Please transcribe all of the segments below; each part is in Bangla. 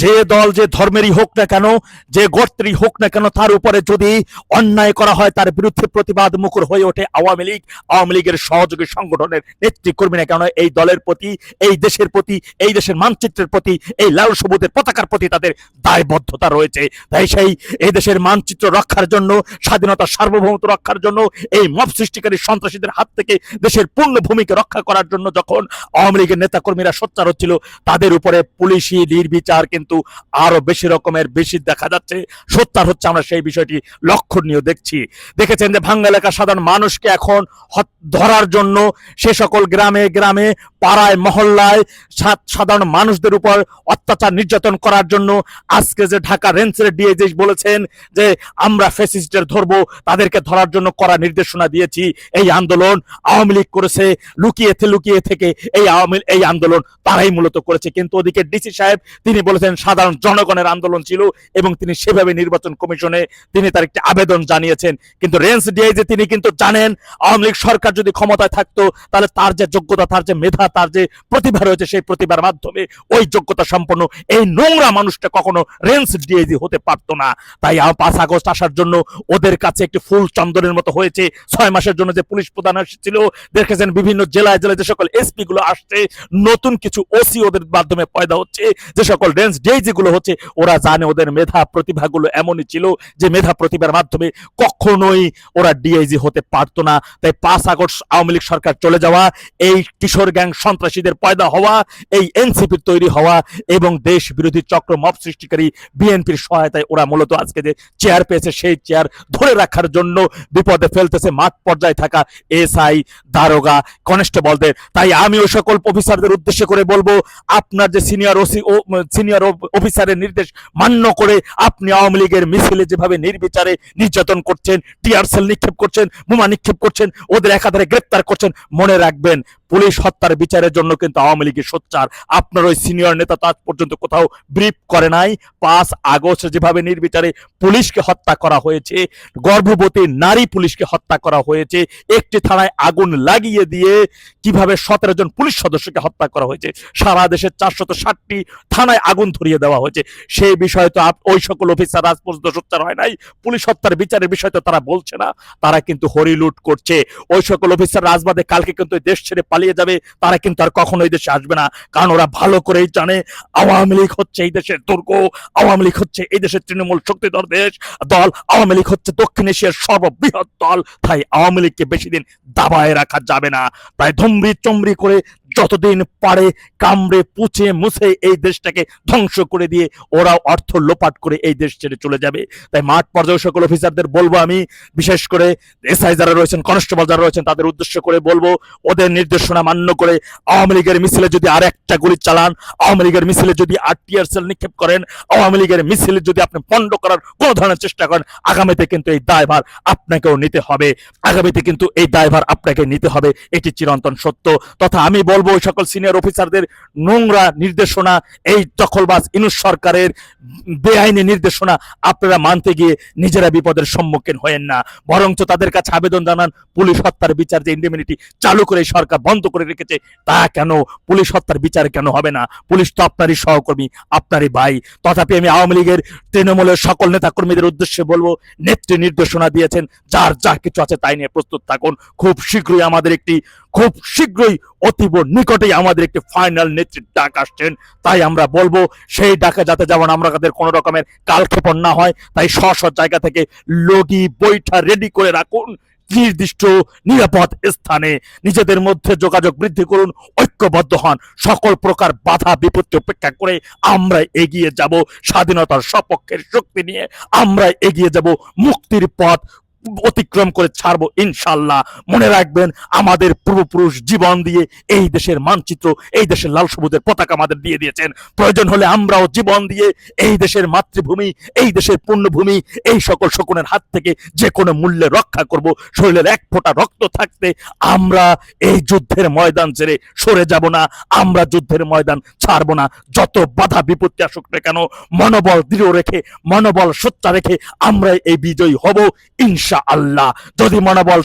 যে দল যে ধর্মেরই হোক না কেন, যে গোত্রই হোক না কেন, তার উপরে যদি অন্যায় করা হয়, তার বিরুদ্ধে প্রতিবাদ মুখর হয়ে ওঠে আওয়ামী লীগ, আওয়ামী লীগের সহযোগী সংগঠনের নেতৃকর্মী না কেন, এই দলের প্রতি, এই দেশের প্রতি, এই দেশের মানচিত্রের প্রতি, এই লাল সবুজের পতাকার প্রতি তাদের দায়বদ্ধতা রয়েছে। তাই সেই, এই দেশের মানচিত্র রক্ষার জন্য, স্বাধীনতা সার্বভৌমত্ব রক্ষার জন্য, এই মব সৃষ্টিকারী সন্ত্রাসীদের হাত থেকে দেশের পূর্ণ ভূমিকে রক্ষা করার জন্য যখন আওয়ামী লীগের নেতাকর্মীরা সোচ্চার হচ্ছিল, তাদের উপরে পুলিশি নির্বিচার কিন্তু আরও বেশি রকমের বেশি দেখা যাচ্ছে। সোচ্চার হচ্ছে আমরা সেই বিষয়টি লক্ষণীয় দেখছি। দেখেছেন যে ভাঙ্গা এলাকার সাধারণ মানুষকে এখন ধরার জন্য সে সকল গ্রামে গ্রামে, পাড়ায়, মহল্লায় সাধারণ মানুষদের উপর অত্যাচার নির্যাতন করার জন্য আজকে যে ঢাকা রেঞ্জের ডিএজি বলেছেন যে আমরা ফেসিস্টদের ধরবো, তাদেরকে ধরার জন্য করা নির্দেশনা দিয়েছি। এই আন্দোলন আওয়ামী লীগ করেছে লুকিয়ে লুকিয়ে থেকে এই আওয়ামী এই আন্দোলন তারাই মূলত করেছে। কিন্তু ওদিকে ডিসি সাহেব, তিনি বলেছেন সাধারণ জনগণের আন্দোলন ছিল এবং তিনি সেভাবে নির্বাচন কমিশনে তিনি তার একটি আবেদন জানিয়েছেন। কিন্তু রেঞ্জ ডিআইজি তিনি কিন্তু জানেন, আওয়ামী লীগ সরকার যদি ক্ষমতায় থাকতো, তাহলে তার যে যোগ্যতা, তার যে মেধা, তার যে প্রতিভা রয়েছে সেই প্রতিভার মাধ্যমে ওই যোগ্যতা সম্পন্ন এই নোংরা মানুষটা কখনো রেঞ্জ ডিআইজি হতে পারতো না। তাই পাঁচ আগস্ট আসার জন্য ওদের কাছে একটি ফুল চন্দনের মতো হয়েছে। ছয় মাসের জন্য যে পুলিশ প্রধান এসেছিল, দেখেছেন বিভিন্ন জেলায় জেলায় যে সকল এসপি গুলো আসছে, নতুন কিছু ওসি ওদের মাধ্যমে পয়দা হচ্ছে, যে সকল রেঞ্জ ডিআইজি গুলো হচ্ছে, ওরা জানে ওদের মেধা প্রতিভাগুলো এমনই ছিল যে মেধা প্রতিভার মাধ্যমে কখনোই ওরা ডিআইজি হতে পারতো না। তাই পাঁচ আগস্ট আওয়ামী লীগ সরকার চলে যাওয়া, এই কিশোর গ্যাং সন্ত্রাসীদের পয়দা হওয়া, এই এনসিপির তৈরি হওয়া এবং দেশ বিরোধী চক্র মব সৃষ্টিকারী বিএনপির সহায়তায় ওরা মূলত আজকে যে চেয়ার পেয়েছে, সেই চেয়ার ধরে রাখার জন্য বিপদে ফেলতেছে মাঠ পর্যায়ে থাকা এসআই দারোগা কনস্টেবলদের তাই আমি ওই সকল অফিসারদের উদ্দেশ্য করে বলব, আপনার যে সিনিয়র ওসি ও সিনিয়র অফিসারের নির্দেশ মান্য করে আপনি আওয়ামী লীগের মিছিলে যেভাবে নির্বিচারে নির্যাতন করছেন, টিয়ারসেল নিক্ষেপ করছেন, বোমা নিক্ষেপ করছেন, ওদের একাধারে গ্রেপ্তার করছেন, মনে রাখবেন পুলিশ হত্যার বিচারের জন্য কিন্তু আওয়ামী লীগের সোচ্চার। আপনার ওই সিনিয়র নেতা তো পর্যন্ত কোথাও ব্রিফ করে নাই। পাঁচ আগস্ট যেভাবে নির্বিচারে পুলিশকে হত্যা করা হয়েছে, গর্ভবতী নারী পুলিশকে হত্যা করা হয়েছে, একটি থানায় আগুন লাগিয়ে দিয়ে কীভাবে সতেরো জন পুলিশ সদস্যকে হত্যা করা হয়েছে, সারা দেশের চারশত ষাটটি থানায় আগুন ধরিয়ে দেওয়া হয়েছে। সেই বিষয়ে তো ওই সকল অফিসার আজ পর্যন্ত সোচ্চার হয় নাই। পুলিশ হত্যার বিচারের বিষয় তো তারা বলছে না, তারা কিন্তু হরিলুট করছে। ওই সকল অফিসার রাজবাদে কালকে কিন্তু দেশ ছেড়ে পালিয়ে যাবে, তারা কিন্তু আর কখনো এই দেশে আসবে না। কারণ ওরা ভালো করেই জানে, আওয়ামী লীগ হচ্ছে এই দেশের দুর্গ, আওয়ামী লীগ হচ্ছে এই দেশের তৃণমূল শক্তিধর দেশ, দল, আওয়ামী লীগ হচ্ছে দক্ষিণ এশিয়ার সর্ববৃহৎ দল। তাই আওয়ামী লীগকে বেশি দিন দাবায় রাখা যাবে না। তাই ধমরি চমরি করে যতদিন পারে কামড়ে, পুছে, মুছে এই দেশটাকে ধ্বংস করে দিয়ে ওরা অর্থ লোপাট করে এই দেশ ছেড়ে চলে যাবে। তাই মাঠ পর্যায়ে সকল অফিসারদের বলব আমি, বিশেষ করে এসআই যারা রয়েছেন, কনস্টেবল যারা রয়েছেন, তাদের উদ্দেশ্য করে বলব, ওদের নির্দেশনা মান্য করে আওয়ামী লীগের মিছিলে যদি আর একটা গুলি চালান, আওয়ামী লীগের মিছিলে যদি আর সেল নিক্ষেপ করেন, আওয়ামী লীগের মিছিলে যদি আপনি পণ্ড করার কোন ধরনের চেষ্টা করেন, আগামীতে কিন্তু এই দায়ভার আপনাকেও নিতে হবে। আগামীতে কিন্তু এই দায়ভার আপনাকে নিতে হবে, এটি চিরন্তন সত্য। তথা আমি বলব ওই সকল সিনিয়র অফিসারদের নোংরা নির্দেশনা, এই দখলবাজ ইনুস সরকারের বেআইনি নির্দেশনা আপনারা মানতে গিয়ে নিজেরা বিপদের সম্মুখীন হয়েন না। বরঞ্চ তাদের কাছে আবেদন জানান, পুলিশ হত্যার বিচার যে ইন্ডিমিনিটি চালু করে সরকার বন্ধ করে রেখেছে, তা কেন? পুলিশ হত্যার বিচার কেন হবে না? পুলিশ তো আপনারই সহকর্মী, আপনারই ভাই। তথাপি আমি আওয়ামী লীগের তৃণমূলের সকল নেতা কর্মীদের উদ্দেশ্যে বলব, নেত্রী নির্দেশনা দিয়েছেন, যার যা কিছু আছে তাই নিয়ে প্রস্তুত থাকুন। খুব শীঘ্রই আমাদের একটি খুব শীঘ্রই অতীব নিকটেই আমাদের একটি ফাইনাল নেত্রীর ডাক আসছেন। তাই আমরা বলব, সেই ডাকে যাতে যেমন আমরা তাদের কোনো রকমের কালক্ষেপণ না হয়, তাই স্ব জায়গা থেকে লগি বৈঠা রেডি করে রাখুন নির্দিষ্ট নিরাপদ স্থানে। নিজেদের মধ্যে যোগাযোগ বৃদ্ধি করুন, ঐক্যবদ্ধ হন, সকল প্রকার বাধা বিপত্তি উপেক্ষা করে আমরা এগিয়ে যাব। স্বাধীনতার সপক্ষের শক্তি নিয়ে আমরা এগিয়ে যাব। মুক্তির পথ অতিক্রম করে ছাড়বো ইনশাল্লাহ মনে রাখবেন, আমাদের পূর্বপুরুষ জীবন দিয়ে এই দেশের মানচিত্র, এই দেশের লাল সবুজের পতাকা আমাদের দিয়ে দিয়েছেন। প্রয়োজন হলে আমরাও জীবন দিয়ে এই দেশের মাতৃভূমি, এই দেশের পুণ্যভূমি এই সকল শকুনের হাত থেকে যে কোনো মূল্যে রক্ষা করব। শরীরের এক ফোঁটা রক্ত থাকতে আমরা এই যুদ্ধের ময়দান ছেড়ে সরে যাব না, আমরা যুদ্ধের ময়দান ছাড়বো না। যত বাধা বিপত্তি আসুক না কেন, মনোবল দৃঢ় রেখে, মনোবল সোচ্চা রেখে আমরা এই বিজয়ী হব। ইনশা ইনশা আল্লাহ যদি মনোবল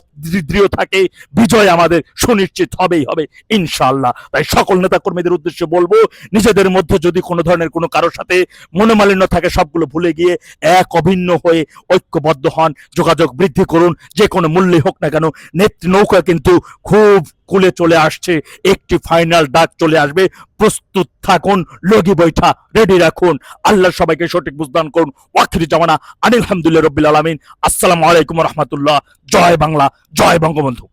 দৃঢ় থাকে, বিজয় আমাদের সুনিশ্চিত হবেই হবে, ইনশাআল্লাহ। তাই সকল নেতা কর্মীদের উদ্দেশ্যে বলব, নিজেদের মধ্যে যদি কোনো ধরনের কোনো কারোর সাথে মনোমালিন্য থাকে, সবগুলো ভুলে গিয়ে এক অভিন্ন হয়ে ঐক্যবদ্ধ হন, যোগাযোগ বৃদ্ধি করুন, যে কোনো মূল্যে হোক না কেন নেত্রী নৌকা কিন্তু খুব কুলে চলে আসছে, একটি ফাইনাল ডাক চলে আসবে। প্রস্তুত থাকুন, লগি বৈঠা রেডি রাখুন। আল্লাহ সবাইকে সঠিক বুঝদান করুন। ওয়াখির জামানা। আনিল রবিল আলামিন। আসসালামু আলাইকুম রহমতুল্লাহ। জয় বাংলা, জয় বঙ্গবন্ধু।